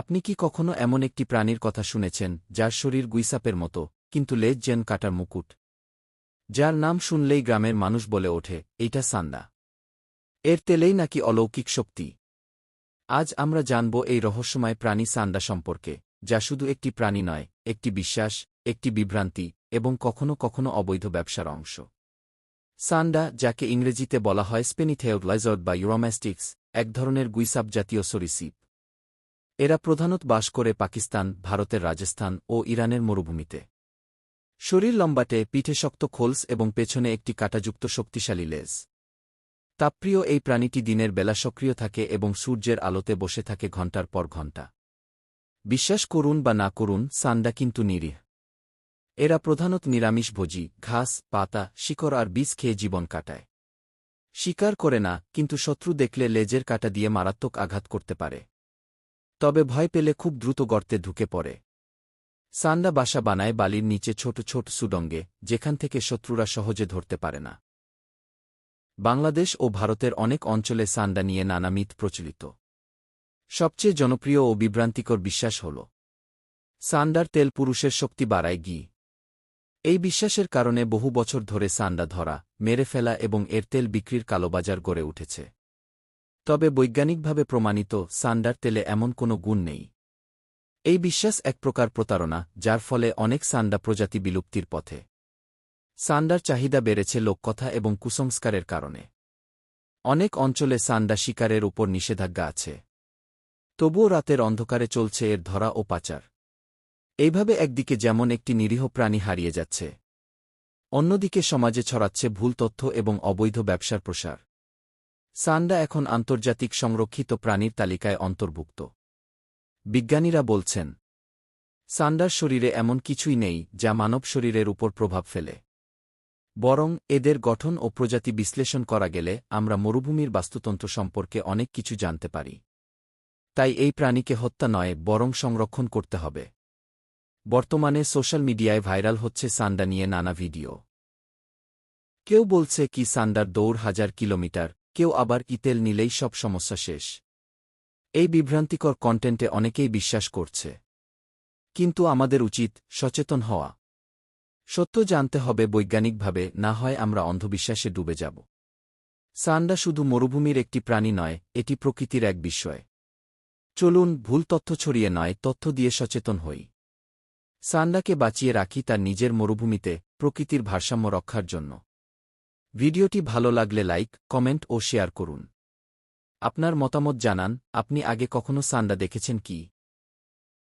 আপনি কি কখনো এমন একটি প্রাণীর কথা শুনেছেন, যার শরীর গুইসাপের মতো, কিন্তু লেজ যেন কাটার মুকুট? যার নাম শুনলেই গ্রামের মানুষ বলে ওঠে, এইটা সান্দা এর তেলেই নাকি অলৌকিক শক্তি? আজ আমরা জানব এই রহস্যময় প্রাণী সান্দা সম্পর্কে, যা শুধু একটি প্রাণী নয়, একটি বিশ্বাস, একটি বিভ্রান্তি, এবং কখনো কখনো অবৈধ ব্যবসার অংশ। সান্ডা যাকে ইংরেজিতে বলা হয় স্পেনিথেওডলাইজড বা ইউরোম্যাস্টিক্স এক ধরনের গুইসাপ জাতীয় সরিসিপ। এরা প্রধানত বাস করে পাকিস্তান, ভারতের রাজস্থান ও ইরানের মরুভূমিতে। শরীর লম্বাটে, পিঠে শক্ত খোলস এবং পেছনে একটি কাটাযুক্ত শক্তিশালী লেজ। তাপপ্রিয় এই প্রাণীটি দিনের বেলা সক্রিয় থাকে এবং সূর্যের আলোতে বসে থাকে ঘণ্টার পর ঘণ্টা। বিশ্বাস করুন বা না করুন, সান্ডা কিন্তু নিরীহ। এরা প্রধানত নিরামিষভোজী ঘাস, পাতা, শিকড় আর বীজ খেয়ে জীবন কাটায়। শিকার করে না, কিন্তু শত্রু দেখলে লেজের কাটা দিয়ে মারাত্মক আঘাত করতে পারে। তবে ভয় পেলে খুব দ্রুত গর্তে ঢুকে পড়ে। সান্ডা বাসা বানায় বালির নিচে ছোট ছোট সুডঙ্গে, যেখান থেকে শত্রুরা সহজে ধরতে পারে না। বাংলাদেশ ও ভারতের অনেক অঞ্চলে সান্ডা নিয়ে নানা মিথ প্রচলিত। সবচেয়ে জনপ্রিয় ও বিভ্রান্তিকর বিশ্বাস হল সান্ডার তেল পুরুষের শক্তি বাড়ায় গি এই বিশ্বাসের কারণে বহু বছর ধরে সান্ডা ধরা, মেরে ফেলা এবং এর তেল বিক্রির কালোবাজার গড়ে উঠেছে। তবে বৈজ্ঞানিকভাবে প্রমাণিত সান্ডার তেলে এমন কোনো গুণ নেই। এই বিশ্বাস এক প্রকার প্রতারণা, যার ফলে অনেক সান্ডা প্রজাতি বিলুপ্তির পথে। সান্ডার চাহিদা বেড়েছে লোককথা এবং কুসংস্কারের কারণে। অনেক অঞ্চলে সান্ডা শিকারের উপর নিষেধাজ্ঞা আছে। তবুও রাতের অন্ধকারে চলছে এর ধরা ও পাচার। এইভাবে একদিকে যেমন একটি নিরীহ প্রাণী হারিয়ে যাচ্ছে, অন্যদিকে সমাজে ছড়াচ্ছে ভুল তথ্য এবং অবৈধ ব্যবসার প্রসার। সান্ডা এখন আন্তর্জাতিক সংরক্ষিত প্রাণীর তালিকায় অন্তর্ভুক্ত। বিজ্ঞানীরা বলছেন, সান্ডার শরীরে এমন কিছুই নেই যা মানব শরীরের উপর প্রভাব ফেলে। বরং এদের গঠন ও প্রজাতি বিশ্লেষণ করা গেলে আমরা মরুভূমির বাস্তুতন্ত্র সম্পর্কে অনেক কিছু জানতে পারি। তাই এই প্রাণীকে হত্যা নয়, বরং সংরক্ষণ করতে হবে। বর্তমানে সোশ্যাল মিডিয়ায় ভাইরাল হচ্ছে সান্ডা নিয়ে নানা ভিডিও। কেউ বলছে কি সান্ডার দৌড় হাজার কিলোমিটার কেউ আবার ইতেল নিলেই সব সমস্যা শেষ। এই বিভ্রান্তিকর কন্টেন্টে অনেকেই বিশ্বাস করছে। কিন্তু আমাদের উচিত সচেতন হওয়া। সত্য জানতে হবে বৈজ্ঞানিকভাবে, না হয় আমরা অন্ধবিশ্বাসে ডুবে যাব। সান্ডা শুধু মরুভূমির একটি প্রাণী নয়, এটি প্রকৃতির এক বিষয় চলুন, ভুল তথ্য ছড়িয়ে নয়, তথ্য দিয়ে সচেতন হই। সান্ডাকে বাঁচিয়ে রাখি তার নিজের মরুভূমিতে প্রকৃতির ভারসাম্য রক্ষার জন্য। ভিডিওটি ভালো লাগলে লাইক, কমেন্ট ও শেয়ার করুন। আপনার মতামত জানান, আপনি আগে কখনো সান্ডা দেখেছেন কি?